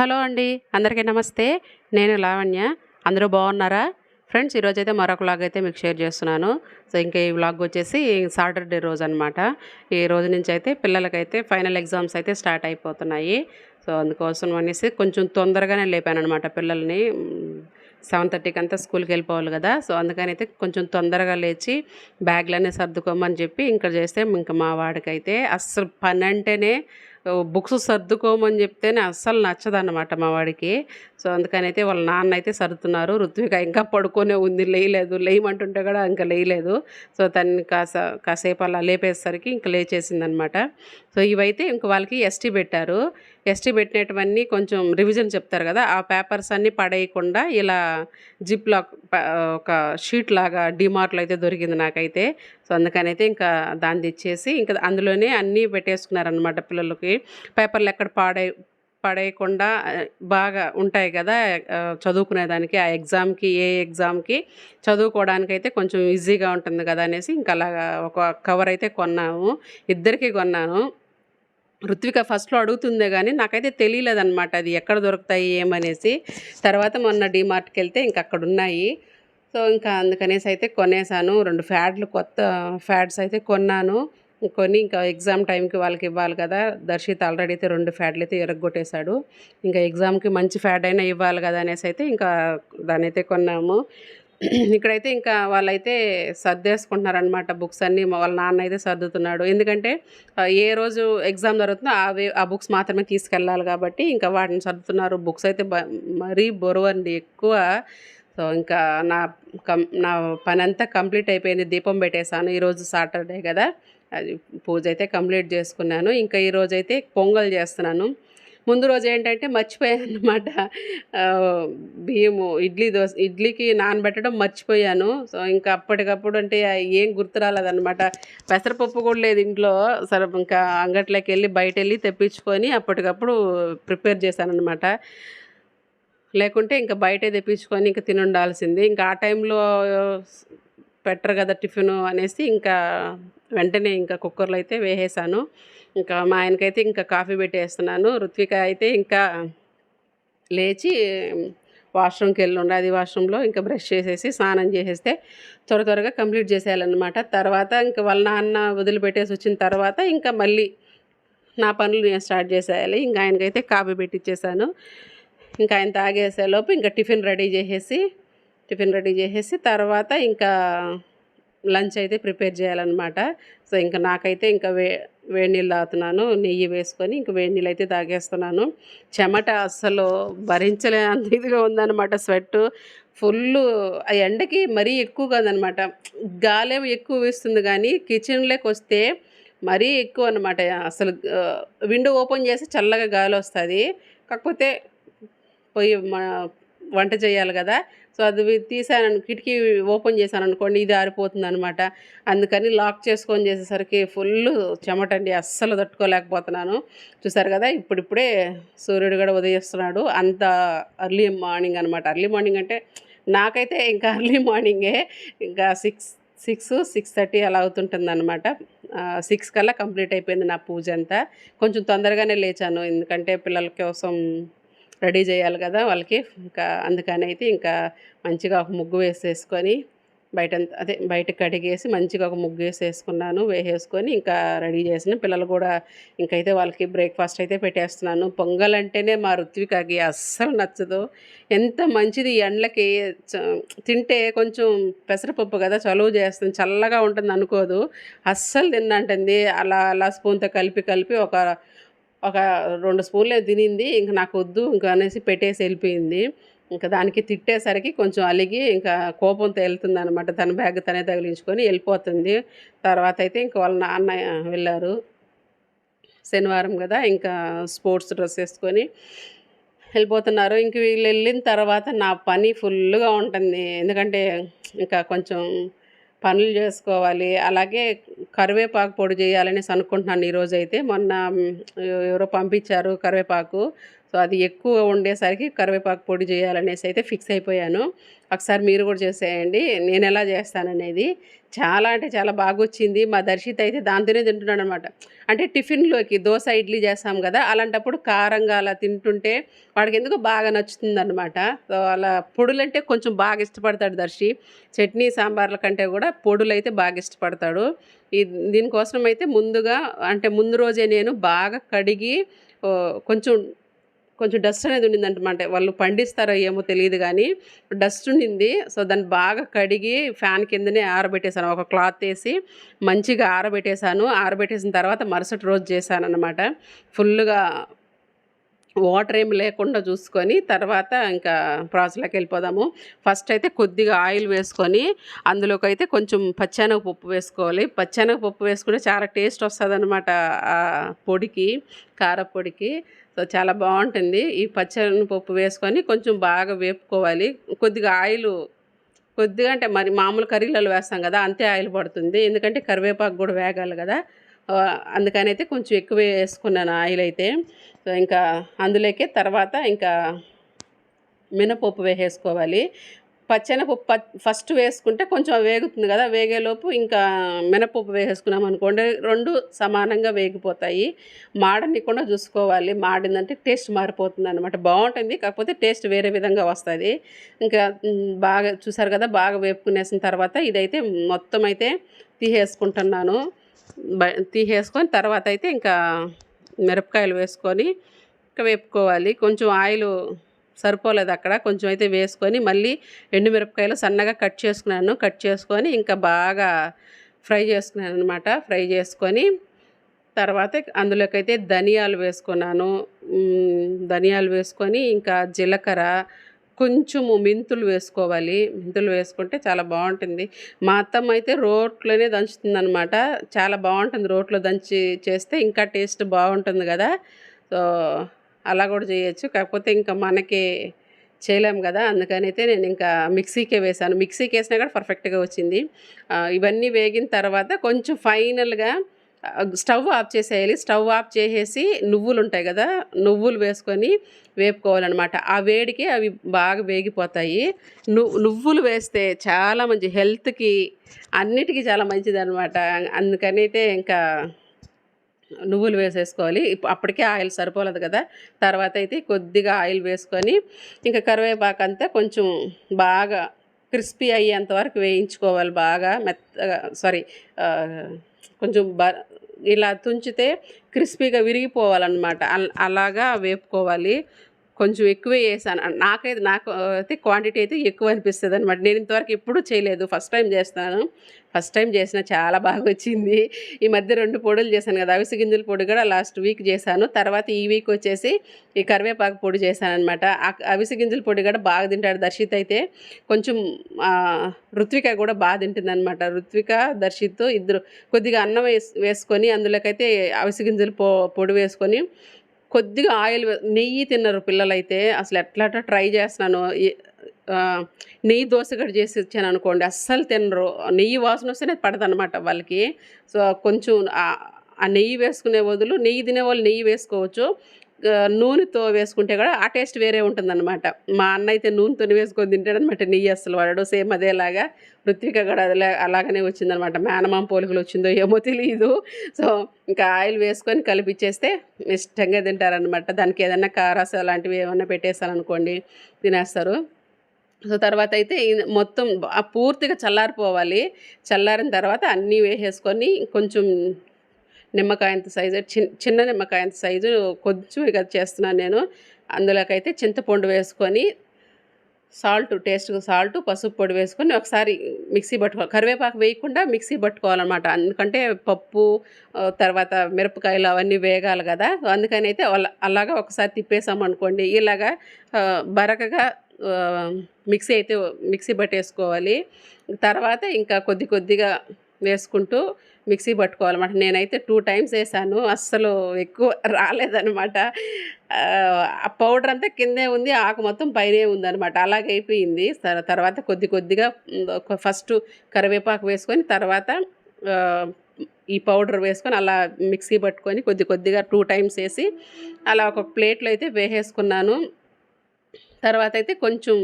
Hello అండి అందరికీ నమస్తే. నేను లావణ్య. అందరూ బాగున్నారా? ఫ్రెండ్స్ ఈరోజైతే మరొక వ్లాగ్ అయితే మీకు షేర్ చేస్తున్నాను. సో ఇంకా ఈ వ్లాగ్ వచ్చేసి సాటర్డే రోజు అనమాట ఈ రోజు నుంచి అయితే పిల్లలకైతే ఫైనల్ ఎగ్జామ్స్ అయితే స్టార్ట్ అయిపోతున్నాయి. సో అందుకోసం అనేసి కొంచెం తొందరగానే లేపాను అనమాట పిల్లల్ని. సెవెన్ థర్టీకి అంతా స్కూల్కి వెళ్ళిపోవాలి కదా. సో అందుకని అయితే కొంచెం తొందరగా లేచి బ్యాగ్లన్నీ సర్దుకోమని చెప్పి ఇంకా చేస్తే ఇంకా మా వాడికైతే అస్సలు పని అంటేనే బుక్స్ సర్దుకోమని చెప్తేనే అస్సలు నచ్చదన్నమాట మా వాడికి. సో అందుకని అయితే వాళ్ళ నాన్న అయితే సర్దుతున్నారు. ఋత్విక ఇంకా పడుకొనే ఉంది లేయలేదు. లేయమంటుంటే కూడా ఇంకా లేయలేదు. సో తను కాస కాసేపు అలా లేపేసరికి ఇంకా లేచేసిందనమాట సో ఇవైతే ఇంక వాళ్ళకి ఎస్టీ పెట్టారు. ఎస్టీ పెట్టినటువన్నీ కొంచెం రివిజన్ చెప్తారు కదా ఆ పేపర్స్ అన్నీ పడేయకుండా ఇలా జిప్ లాక్ ఒక షీట్ లాగా డిమార్ట్లో అయితే దొరికింది నాకైతే. సో అందుకనైతే ఇంకా దాన్ని తెచ్చేసి ఇంకా అందులోనే అన్నీ పెట్టేసుకున్నారనమాట పిల్లలకి. పేపర్లు ఎక్కడ పాడే పడేయకుండా బాగా ఉంటాయి కదా చదువుకునేదానికి ఆ ఎగ్జామ్కి ఏ ఎగ్జామ్కి చదువుకోవడానికి అయితే కొంచెం ఈజీగా ఉంటుంది కదా అనేసి ఇంకా అలాగా ఒక కవర్ అయితే కొన్నాము ఇద్దరికి కొన్నాను. ఋత్విక ఫస్ట్లో అడుగుతుందే కానీ నాకైతే తెలియలేదన్నమాట అది ఎక్కడ దొరుకుతాయి ఏమనేసి. తర్వాత మొన్న డీమార్ట్కి వెళ్తే ఇంక అక్కడ ఉన్నాయి. సో ఇంకా అందుకనేసి అయితే కొనేసాను. రెండు ఫ్యాడ్లు కొత్త ఫ్యాడ్స్ అయితే కొన్నాను. కొని ఇంకా ఎగ్జామ్ టైంకి వాళ్ళకి ఇవ్వాలి కదా. దర్శిత్ ఆల్రెడీ అయితే రెండు ఫ్యాడ్లు అయితే ఎరగొట్టేశాడు. ఇంకా ఎగ్జామ్కి మంచి ఫ్యాడ్ అయినా ఇవ్వాలి కదా అనేసి అయితే ఇంకా దాన్ని అయితే కొన్నాము. ఇక్కడైతే ఇంకా వాళ్ళైతే సర్దేసుకుంటున్నారనమాట బుక్స్ అన్నీ. వాళ్ళ నాన్న అయితే సర్దుతున్నాడు. ఎందుకంటే ఏ రోజు ఎగ్జామ్ జరుగుతుందో అవే ఆ బుక్స్ మాత్రమే తీసుకెళ్ళాలి కాబట్టి ఇంకా వాటిని సర్దుతున్నారు. బుక్స్ అయితే మరీ బరువండి ఎక్కువ. సో ఇంకా నా కం నా పని అంతా కంప్లీట్ అయిపోయింది. దీపం పెట్టేశాను. ఈరోజు సాటర్డే కదా. అది పూజ అయితే కంప్లీట్ చేసుకున్నాను. ఇంకా ఈరోజు అయితే పొంగల్ చేస్తున్నాను. ముందు రోజు ఏంటంటే మర్చిపోయాను అనమాట బియ్యము ఇడ్లీ దోశ ఇడ్లీకి నానబెట్టడం మర్చిపోయాను. సో ఇంకా అప్పటికప్పుడు అంటే ఏం గుర్తు రాలేదన్నమాట పెసరపప్పు కూడా లేదు ఇంట్లో. సరే ఇంకా అంగట్లోకి వెళ్ళి బయట వెళ్ళి తెప్పించుకొని అప్పటికప్పుడు ప్రిపేర్ చేశాను అనమాట లేకుంటే ఇంకా బయటే తెప్పించుకొని ఇంకా తిని ఉండాల్సింది ఇంకా ఆ టైంలో పెట్టరు కదా టిఫిన్ అనేసి ఇంకా వెంటనే ఇంకా కుక్కర్లో అయితే వేసేసాను. ఇంకా మా ఆయనకైతే ఇంకా కాఫీ పెట్టేస్తున్నాను. రుత్విక అయితే ఇంకా లేచి వాష్రూమ్కి వెళ్ళి ఉండే అది వాష్రూమ్లో ఇంకా బ్రష్ చేసేసి స్నానం చేసేస్తే త్వర త్వరగా కంప్లీట్ చేసేయాలన్నమాట. తర్వాత ఇంకా వాళ్ళ నాన్న వదిలిపెట్టేసి వచ్చిన తర్వాత ఇంకా మళ్ళీ నా పనులు నేను స్టార్ట్ చేసేయాలి. ఇంకా ఆయనకైతే కాఫీ పెట్టించేసాను ఇంకా ఆయన తాగేసేలోపు ఇంకా టిఫిన్ రెడీ చేసేసి టిఫిన్ రెడీ చేసేసి తర్వాత ఇంకా లంచ్ అయితే ప్రిపేర్ చేయాలన్నమాట. సో ఇంకా నాకైతే ఇంకా వే వేడి నీళ్ళు తాగుతున్నాను. నెయ్యి వేసుకొని ఇంకా వేడి నీళ్ళు అయితే తాగేస్తున్నాను. చెమట అస్సలు భరించలేనంత ఇదిగా ఉందన్నమాట స్వెట్ ఫుల్ ఆ ఎండకి మరీ ఎక్కువగా ఉందన్నమాట గాలేమో ఎక్కువ వేస్తుంది కానీ కిచెన్లోకి వస్తే మరీ ఎక్కువ అనమాట అసలు విండో ఓపెన్ చేసి చల్లగా గాలి వస్తుంది. కాకపోతే పొయ్యి మా వంట చేయాలి కదా. సో అది తీసాను కిటికీ ఓపెన్ చేశాను అనుకోండి ఇది ఆరిపోతుంది అనమాట అందుకని లాక్ చేసుకొని చేసేసరికి ఫుల్ చెమటండి అస్సలు తట్టుకోలేకపోతున్నాను. చూసారు కదా ఇప్పుడిప్పుడే సూర్యుడు కూడా ఉదయిస్తున్నాడు. అంత అర్లీ మార్నింగ్ అనమాట. అర్లీ మార్నింగ్ అంటే నాకైతే ఇంకా అర్లీ మార్నింగే. ఇంకా సిక్స్ సిక్స్ సిక్స్ థర్టీ అలా అవుతుంటుంది అనమాట సిక్స్ కల్లా కంప్లీట్ అయిపోయింది నా పూజ అంతా. కొంచెం తొందరగానే లేచాను. ఎందుకంటే పిల్లల కోసం రెడీ చేయాలి కదా వాళ్ళకి. ఇంకా అందుకని అయితే ఇంకా మంచిగా ఒక ముగ్గు వేసేసుకొని బయట అదే బయట కడిగేసి మంచిగా ఒక ముగ్గు వేసేసుకున్నాను. వేసేసుకొని ఇంకా రెడీ చేసిన పిల్లలు కూడా ఇంకైతే వాళ్ళకి బ్రేక్ఫాస్ట్ అయితే పెట్టేస్తున్నాను. పొంగల్ అంటేనే మా ఋత్వికకి అస్సలు నచ్చదు. ఎంత మంచిది ఎండలకి. చ- తింటే కొంచెం పెసరపప్పు కదా చలువ చేస్తుంది. చల్లగా ఉంటుంది అనుకోదు. అస్సలు తిన్నంటుంది. అలా అలా స్పూన్తో కలిపి కలిపి ఒక ఒక రెండు స్పూన్లే తినింది ఇంకా నాకు వద్దు ఇంకా అనేసి పెట్టేసి వెళ్ళిపోయింది. ఇంకా దానికి తిట్టేసరికి కొంచెం అలిగి ఇంకా కోపంతో వెళ్తుంది అనమాట తన బ్యాగ్ తనే తగిలించుకొని వెళ్ళిపోతుంది. తర్వాత అయితే ఇంకా వాళ్ళ నాన్న వెళ్ళారు. శనివారం కదా ఇంకా స్పోర్ట్స్ డ్రెస్ వేసుకొని వెళ్ళిపోతున్నారు. ఇంక వీళ్ళు వెళ్ళిన తర్వాత నా పని ఫుల్గా ఉంటుంది. ఎందుకంటే ఇంకా కొంచెం పనులు చేసుకోవాలి అలాగే కరివేపాకు పొడి చేయాలనేసి అనుకుంటున్నాను ఈరోజు అయితే మొన్న ఎవరో పంపించారు కరివేపాకు. సో అది ఎక్కువ ఉండేసరికి కరివేపాకు పొడి చేయాలనేసి అయితే ఫిక్స్ అయిపోయాను. ఒకసారి మీరు కూడా చేసేయండి. నేను ఎలా చేస్తాననేది చాలా అంటే చాలా బాగా వచ్చింది మా దర్శిత్ అయితే దాంతోనే తింటున్నాడు అనమాట అంటే టిఫిన్లోకి దోశ ఇడ్లీ చేస్తాం కదా అలాంటప్పుడు కారంగా అలా తింటుంటే వాడికి ఎందుకో బాగా నచ్చుతుంది అనమాట సో అలా పొడులంటే కొంచెం బాగా ఇష్టపడతాడు దర్శి. చట్నీ సాంబార్ల కంటే కూడా పొడులు అయితే బాగా ఇష్టపడతాడు. ఈ దీనికోసం అయితే ముందుగా అంటే ముందు రోజే నేను బాగా కడిగి కొంచెం కొంచెం డస్ట్ అనేది ఉండిందంటమాట. వాళ్ళు పండిస్తారో ఏమో తెలియదు కానీ డస్ట్ ఉండింది. సో దాన్ని బాగా కడిగి ఫ్యాన్ కిందనే ఆరబెట్టేశాను. ఒక క్లాత్ వేసి మంచిగా ఆరబెట్టేశాను. ఆరబెట్టేసిన తర్వాత మరుసటి రోజు చేశాను అనమాట ఫుల్గా వాటర్ ఏమి లేకుండా చూసుకొని తర్వాత ఇంకా ప్రాసెస్లోకి వెళ్ళిపోదాము. ఫస్ట్ అయితే కొద్దిగా ఆయిల్ వేసుకొని అందులోకి అయితే కొంచెం పచ్చెనగ పప్పు వేసుకోవాలి. పచ్చెనగ పప్పు వేసుకుంటే చాలా టేస్ట్ వస్తుంది అనమాట ఆ పొడికి కారపొడికి. సో చాలా బాగుంటుంది. ఈ పచ్చెనగ పప్పు వేసుకొని కొంచెం బాగా వేపుకోవాలి. కొద్దిగా ఆయిల్ కొద్దిగా అంటే మరి మామూలు కర్రీలలో వేస్తాం కదా అంతే ఆయిల్ పడుతుంది. ఎందుకంటే కరివేపాకు కూడా వేగాలి కదా. అందుకనైతే కొంచెం ఎక్కువ వేసుకున్నాను ఆయిల్ అయితే సో ఇంకా అందులోకి తర్వాత ఇంకా మినపప్పు వేసేసుకోవాలి. పచ్చెనపప్పు ప ఫస్ట్ వేసుకుంటే కొంచెం వేగుతుంది కదా వేగేలోపు ఇంకా మినపప్పు వేసేసుకున్నాం అనుకోండి రెండు సమానంగా వేగిపోతాయి. మాడనికుండా చూసుకోవాలి. మాడిందంటే టేస్ట్ మారిపోతుంది అనమాట బాగుంటుంది కాకపోతే టేస్ట్ వేరే విధంగా వస్తుంది. ఇంకా బాగా చూసారు కదా బాగా వేపుకునేసిన తర్వాత ఇదైతే మొత్తం అయితే తీసేసుకుంటున్నాను. బ- తీసేసుకొని తర్వాత అయితే ఇంకా మిరపకాయలు వేసుకొని ఇంకా వేపుకోవాలి. కొంచెం ఆయిల్ సరిపోలేదు అక్కడ. కొంచెం అయితే వేసుకొని మళ్ళీ ఎండుమిరపకాయలు సన్నగా కట్ చేసుకున్నాను. కట్ చేసుకొని ఇంకా బాగా ఫ్రై చేసుకున్నాను అనమాట ఫ్రై చేసుకొని తర్వాత అందులోకైతే ధనియాలు వేసుకున్నాను. ధనియాలు వేసుకొని ఇంకా జీలకర్ర కొంచెము మెంతులు వేసుకోవాలి. మెంతులు వేసుకుంటే చాలా బాగుంటుంది. మా అత్తమ్మ అయితే రోట్లోనే దంచుతుందనమాట చాలా బాగుంటుంది రోట్లో దంచి చేస్తే. ఇంకా టేస్ట్ బాగుంటుంది కదా. సో అలా కూడా చేయొచ్చు. కాకపోతే ఇంకా మనకి చేయలేం కదా. అందుకనైతే నేను ఇంకా మిక్సీకే వేసాను మిక్సీకి వేసినా కూడా పర్ఫెక్ట్గా వచ్చింది. ఇవన్నీ వేగిన తర్వాత కొంచెం ఫైనల్గా స్టవ్ ఆఫ్ చేసేయాలి. స్టవ్ ఆఫ్ చేసేసి నువ్వులు ఉంటాయి కదా నువ్వులు వేసుకొని వేపుకోవాలన్నమాట. ఆ వేడికి అవి బాగా వేగిపోతాయి. నువ్వులు వేస్తే చాలా మంచి హెల్త్కి అన్నిటికీ చాలా మంచిది అనమాట అందుకనైతే ఇంకా నువ్వులు వేసేసుకోవాలి. అప్పటికే ఆయిల్ సరిపోలేదు కదా. తర్వాత అయితే కొద్దిగా ఆయిల్ వేసుకొని ఇంకా కరివేపాకు అంతా కొంచెం బాగా క్రిస్పీ అయ్యేంత వరకు వేయించుకోవాలి. బాగా మెత్తగా సారీ కొంచెం బ ఇలా తుంచితే క్రిస్పీగా విరిగిపోవాలన్నమాట. అలాగా వేపుకోవాలి. కొంచెం ఎక్కువే వేసాను నాకైతే నాకు అయితే క్వాంటిటీ అయితే ఎక్కువ అనిపిస్తుంది అనమాట నేను ఇంతవరకు ఎప్పుడూ చేయలేదు. ఫస్ట్ టైం చేస్తాను. ఫస్ట్ టైం చేసిన చాలా బాగా వచ్చింది ఈ మధ్య రెండు పొడులు చేశాను కదా అవిసె గింజల పొడి కూడా లాస్ట్ వీక్ చేశాను. తర్వాత ఈ వీక్ వచ్చేసి ఈ కరివేపాకు పొడి చేశాను అనమాట అవిసి గింజల పొడి కూడా బాగా తింటాడు దర్శిత్ అయితే. కొంచెం రుత్విక కూడా బాగా తింటుంది అనమాట రుత్విక దర్శిత్ ఇద్దరు కొద్దిగా అన్నం వేస్ వేసుకొని అందులోకైతే అవిసి గింజలు పొ పొడి వేసుకొని కొద్దిగా ఆయిల్ నెయ్యి తిన్నారు పిల్లలైతే. అసలు ఎట్లా ట్రై చేస్తున్నాను నెయ్యి దోశ కూడా చేసి ఇచ్చాను అనుకోండి అస్సలు తినరు. నెయ్యి వాసన వస్తేనే పడదనమాట వాళ్ళకి. సో కొంచెం ఆ- నెయ్యి వేసుకునే బదులు నెయ్యి తినే వాళ్ళు నెయ్యి వేసుకోవచ్చు. నూనెతో వేసుకుంటే కూడా ఆ టేస్ట్ వేరే ఉంటుందన్నమాట. మా అన్న అయితే నూనెతో వేసుకొని తింటాడనమాట నెయ్యి అసలు వాడాడు. సేమ్ అదేలాగా ఋత్విక కూడా అదే అలాగనే వచ్చిందనమాట మేనమాం పోలికలు వచ్చిందో ఏమో తెలియదు సో ఇంకా ఆయిల్ వేసుకొని కలిపిచ్చేస్తే ఇష్టంగా తింటారనమాట దానికి ఏదైనా కారాస్ అలాంటివి ఏమన్నా పెట్టేస్తారనుకోండి తినేస్తారు. సో తర్వాత అయితే మొత్తం పూర్తిగా చల్లారిపోవాలి. చల్లారిన తర్వాత అన్నీ వేసేసుకొని కొంచెం నిమ్మకాయంత సైజు చిన్న చిన్న నిమ్మకాయంత సైజు కొంచెం ఇక చేస్తున్నాను నేను. అందులోకైతే చింతపండు వేసుకొని సాల్ట్ టేస్ట్ సాల్ట్ పసుపు పొడి వేసుకొని ఒకసారి మిక్సీ పట్టుకోవాలి కరివేపాకు వేయకుండా మిక్సీ పట్టుకోవాలన్నమాట. ఎందుకంటే పప్పు తర్వాత మిరపకాయలు అవన్నీ వేగాలి కదా. అందుకని అయితే అలా- అలాగా ఒకసారి తిప్పేసాం అనుకోండి. ఇలాగా బరకగా మిక్సీ అయితే మిక్సీ పట్టేసుకోవాలి. తర్వాత ఇంకా కొద్ది కొద్దిగా వేసుకుంటూ మిక్సీ పట్టుకోవాలన్నమాట. నేనైతే టూ టైమ్స్ వేసాను. అస్సలు ఎక్కువ రాలేదనమాట ఆ పౌడర్ అంతా కిందే ఉంది ఆకు మొత్తం పైనే ఉందనమాట అలాగే అయిపోయింది. తర్వాత కొద్ది కొద్దిగా ఫస్ట్ కరివేపాకు వేసుకొని తర్వాత ఈ పౌడర్ వేసుకొని అలా మిక్సీ పట్టుకొని కొద్ది కొద్దిగా టూ టైమ్స్ వేసి అలా ఒక ప్లేట్లో అయితే వేసేసుకున్నాను. తర్వాత అయితే కొంచెం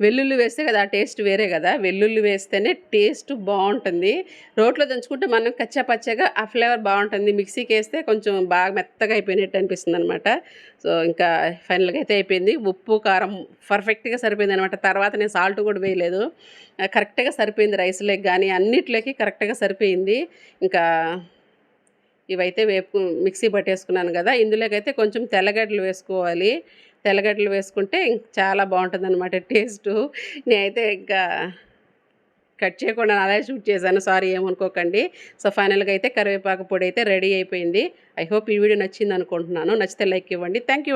వెల్లుల్లి వేస్తే కదా ఆ టేస్ట్ వేరే కదా. వెల్లుల్లి వేస్తేనే టేస్ట్ బాగుంటుంది. రోట్లో దంచుకుంటే మనం కచ్చా పచ్చగా ఆ ఫ్లేవర్ బాగుంటుంది. మిక్సీకి వేస్తే కొంచెం బాగా మెత్తగా అయిపోయినట్టు అనిపిస్తుంది అనమాట సో ఇంకా ఫైనల్గా అయితే అయిపోయింది. ఉప్పు కారం పర్ఫెక్ట్గా సరిపోయింది అనమాట తర్వాత నేను సాల్ట్ కూడా వేయలేదు. కరెక్ట్గా సరిపోయింది రైస్లోకి కానీ అన్నిట్లోకి కరెక్ట్గా సరిపోయింది. ఇంకా ఇవైతే వేపు మిక్సీ పట్టేసుకున్నాను కదా. ఇందులోకైతే కొంచెం తెల్లగడ్డలు వేసుకోవాలి. తెల్లగడ్డలు వేసుకుంటే చాలా బాగుంటుంది అనమాట టేస్టు. నేనైతే ఇంకా కట్ చేయకుండా అలాగే షూట్ చేశాను. సారీ ఏమనుకోకండి. సో ఫైనల్గా అయితే కరివేపాకు పొడి అయితే రెడీ అయిపోయింది. ఐ హోప్ ఈ వీడియో నచ్చింది అనుకుంటున్నాను నచ్చితే లైక్ ఇవ్వండి. Thank you